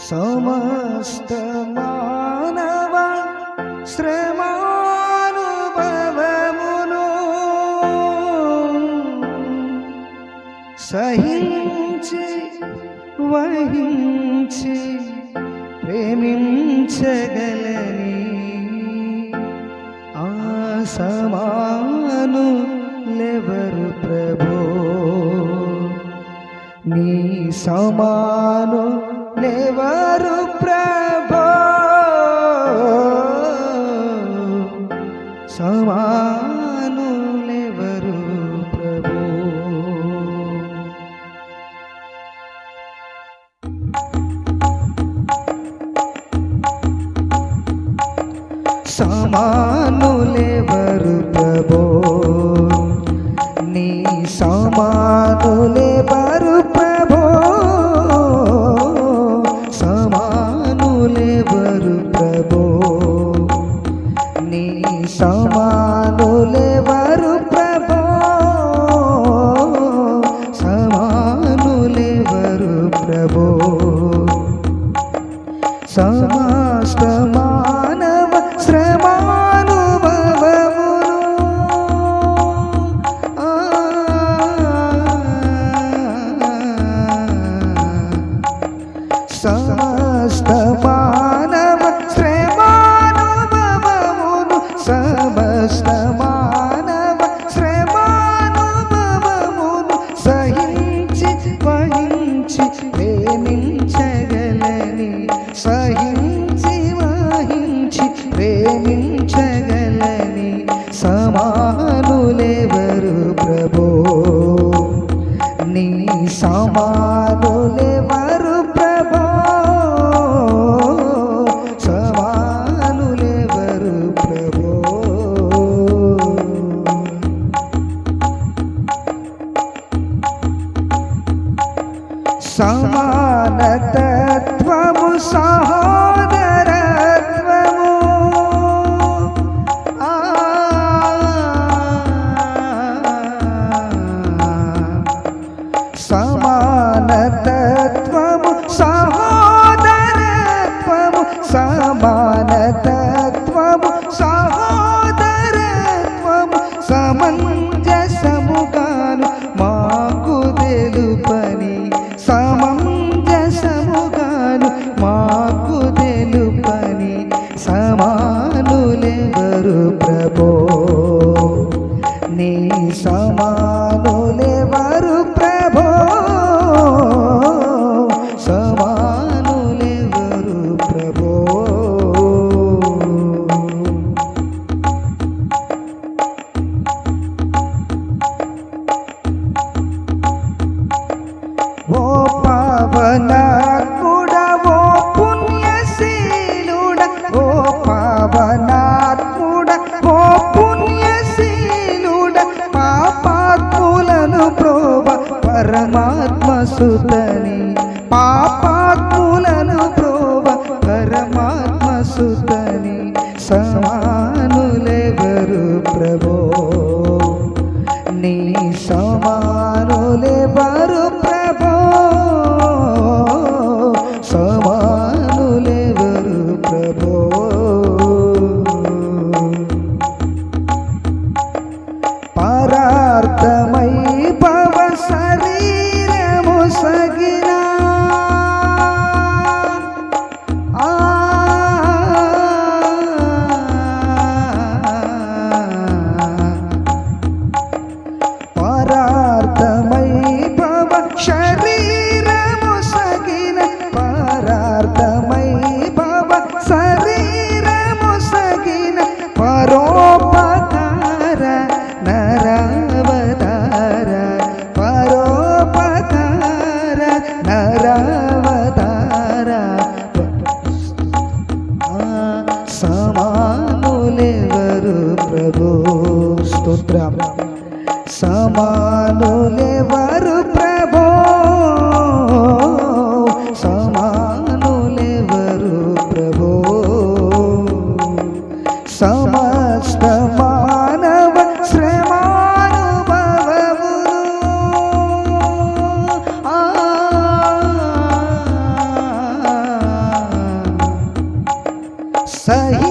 సమస్త మానవ శ్రమానుభవమును సహించి వహించి ప్రేమించగలని. ఆ సమాను లెవరు ప్రభో. నీ సమాను నేవారు ప్రభో. సమాను లేవరు ప్రభో. సమాను లేవరు समस्त मा समानतत्वमुसहा ప్రభో பரமாத்ம சுதனி. பாப்பா ग्राम समान वर प्रभो समान वर मानव श्रमान सही